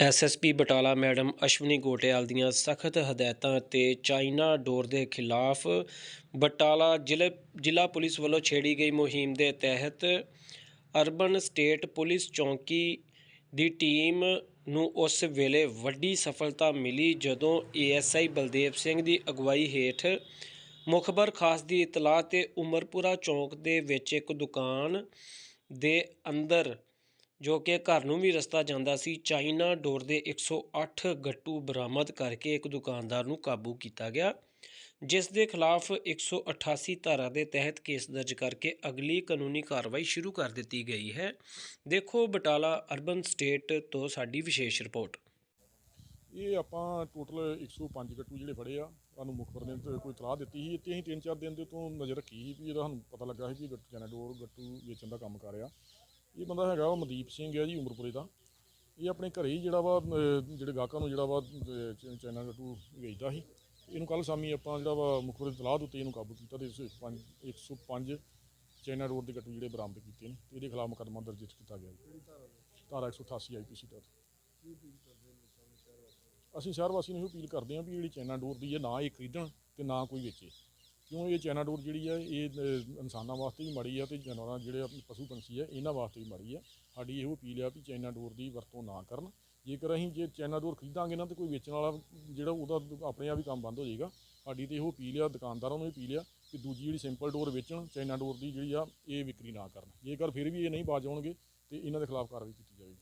SSP Batala madam Ashwani Gotyal ਦੀਆਂ ਸਖਤ ਹਦਾਇਤਾਂ ਤੇ ਚਾਈਨਾ ਡੋਰ ਦੇ ਖਿਲਾਫ ਬਟਾਲਾ ਜ਼ਿਲ੍ਹੇ, ਜ਼ਿਲ੍ਹਾ ਪੁਲਿਸ ਵੱਲੋਂ ਛੇੜੀ ਗਈ ਮੁਹਿੰਮ ਦੇ ਤਹਿਤ ਅਰਬਨ ਸਟੇਟ ਪੁਲਿਸ ਚੌਂਕੀ ਦੀ ਟੀਮ ਨੂੰ ਉਸ ਵੇਲੇ ਵੱਡੀ ਸਫਲਤਾ ਮਿਲੀ ਜਦੋਂ ਏਐਸਆਈ ਬਲਦੇਵ ਸਿੰਘ ਦੀ ਅਗਵਾਈ ਹੇਠ ਮੁਖਬਰ ਖਾਸ ਦੀ ਇਤਲਾਹ ਤੇ ਉਮਰਪੁਰਾ ਚੌਂਕ ਦੇ ਵਿੱਚ ਇੱਕ ਦੁਕਾਨ ਦੇ ਅੰਦਰ ਜੋ ਕਿ ਘਰ ਨੂੰ ਵੀ ਰਸਤਾ ਜਾਂਦਾ ਸੀ, ਚਾਈਨਾ ਡੋਰ ਦੇ 108 ਗੱਟੂ ਬਰਾਮਦ ਕਰਕੇ ਇੱਕ ਦੁਕਾਨਦਾਰ ਨੂੰ ਕਾਬੂ ਕੀਤਾ ਗਿਆ, ਜਿਸ ਦੇ ਖਿਲਾਫ 188 ਧਾਰਾ ਦੇ ਤਹਿਤ ਕੇਸ ਦਰਜ ਕਰਕੇ ਅਗਲੀ ਕਾਨੂੰਨੀ ਕਾਰਵਾਈ ਸ਼ੁਰੂ ਕਰ ਦਿੱਤੀ ਗਈ ਹੈ। ਦੇਖੋ ਬਟਾਲਾ ਅਰਬਨ ਸਟੇਟ ਤੋਂ ਸਾਡੀ ਵਿਸ਼ੇਸ਼ ਰਿਪੋਰਟ। ਇਹ ਆਪਾਂ ਟੋਟਲ 105 ਗੱਟੂ ਜਿਹੜੇ ਫੜੇ ਆ, ਸਾਨੂੰ ਮੁਖਬਰ ਨੇ ਕੋਈ ਤਲਾਹ ਦਿੱਤੀ ਸੀ ਤੇ ਅਸੀਂ ਤਿੰਨ ਚਾਰ ਦਿਨ ਦੇ ਤੋਂ ਨਜ਼ਰ ਰੱਖੀ ਸੀ ਵੀ ਇਹਦਾ ਸਾਨੂੰ ਪਤਾ ਲੱਗਾ ਸੀ ਕਿ ਗੱਟੂ ਚੈਨਾਡੋਰ ਗੱਟੂ ਵੇਚਣ ਦਾ ਕੰਮ ਕਰ ਰਿਹਾ। ਇਹ ਬੰਦਾ ਹੈਗਾ ਵਾ ਮਨਦੀਪ ਸਿੰਘ ਹੈ ਜੀ ਉਮਰਪੁਰੇ ਦਾ। ਇਹ ਆਪਣੇ ਘਰੇ ਹੀ ਜਿਹੜਾ ਵਾ ਅਹ, ਜਿਹੜੇ ਗਾਹਕਾਂ ਨੂੰ ਜਿਹੜਾ ਵਾ ਅਹ, ਚ- ਚਾਈਨਾ ਗੱਟੂ ਵੇਚਦਾ ਸੀ। ਇਹਨੂੰ ਕੱਲ ਸ਼ਾਮੀ ਆਪਾਂ ਜਿਹੜਾ ਵਾ ਮੁਖਬਰ ਦੀ ਤਲਾਹ ਦੇ ਉੱਤੇ ਇਹਨੂੰ ਕਾਬੂ ਕੀਤਾ ਤੇ 105 105 ਚਾਈਨਾ ਰੋਡ ਦੇ ਗੱਟੂ ਜਿਹੜੇ ਬਰਾਮਦ ਕੀਤੇ ਨੇ ਤੇ ਇਹਦੇ ਖਿਲਾਫ ਮੁਕੱਦਮਾ ਦਰਜ ਕੀਤਾ ਗਿਆ ਜੀ। ਧਾਰਾ 188 ਆਈਪੀਸੀ ਤਹਿਤ। ਅਸੀਂ ਸ਼ਹਿਰ ਵਾਸੀ ਨੂੰ ਇਹੋ ਅਪੀਲ ਕਰਦੇ ਹਾਂ ਵੀ ਜਿਹੜੀ ਚਾਈਨਾ ਡੋਰ ਦੀ ਹੈ ਨਾ ਇਹ ਖਰੀਦਣ ਤੇ ਨਾ ਕੋਈ ਵੇਚੇ। ਕਿਉਂ ਇਹ ਚਾਈਨਾ ਡੋਰ ਜਿਹੜੀ ਆ ਇਹ ਅਹ, ਇਨਸਾਨਾਂ ਵਾਸਤੇ ਵੀ ਮਾੜੀ ਆ ਤੇ ਜਾਨਵਰਾਂ ਜਿਹੜੇ ਆਪਣੇ ਪਸ਼ੂ ਪੰਛੀ ਆ ਇਹਨਾਂ ਵਾਸਤੇ ਵੀ ਮਾੜੀ ਆ। ਸਾਡੀ ਇਹੋ ਅਪੀਲ ਆ ਵੀ ਚਾਈਨਾ ਡੋਰ ਦੀ ਵਰਤੋਂ ਨਾ ਕਰਨ। ਜੇਕਰ ਅਸੀਂ ਜੇ ਚਾਈਨਾ ਡੋਰ ਖਰੀਦਾਂਗੇ ਨਾ ਤੇ ਕੋਈ ਵੇਚਣ ਵਾਲਾ ਜਿਹੜਾ ਉਹਦਾ ਆਪਣੇ ਆਪ ਹੀ ਕੰਮ ਬੰਦ ਹੋ ਜਾਏਗਾ। ਸਾਡੀ ਤੇ ਇਹੋ ਅਪੀਲ ਆ ਦੁਕਾਨਦਾਰਾਂ ਨੂੰ ਵੀ ਅਪੀਲ ਆ ਕਿ ਦੂਜੀ ਜਿਹੜੀ ਸਿੰਪਲ ਡੋਰ ਵੇਚਣ ਚਾਈਨਾ ਡੋਰ ਦੀ ਜਿਹੜੀ ਆ ਇਹ ਵਿਕਰੀ ਨਾ ਕਰਨ। ਜੇਕਰ ਫਿਰ ਵੀ ਇਹ ਨਹੀਂ ਬਾਜ ਆਉਣਗੇ ਤੇ ਇਹਨਾਂ ਦੇ ਖਿਲਾਫ ਕਾਰਵਾਈ ਕੀਤੀ ਜਾਵੇਗੀ।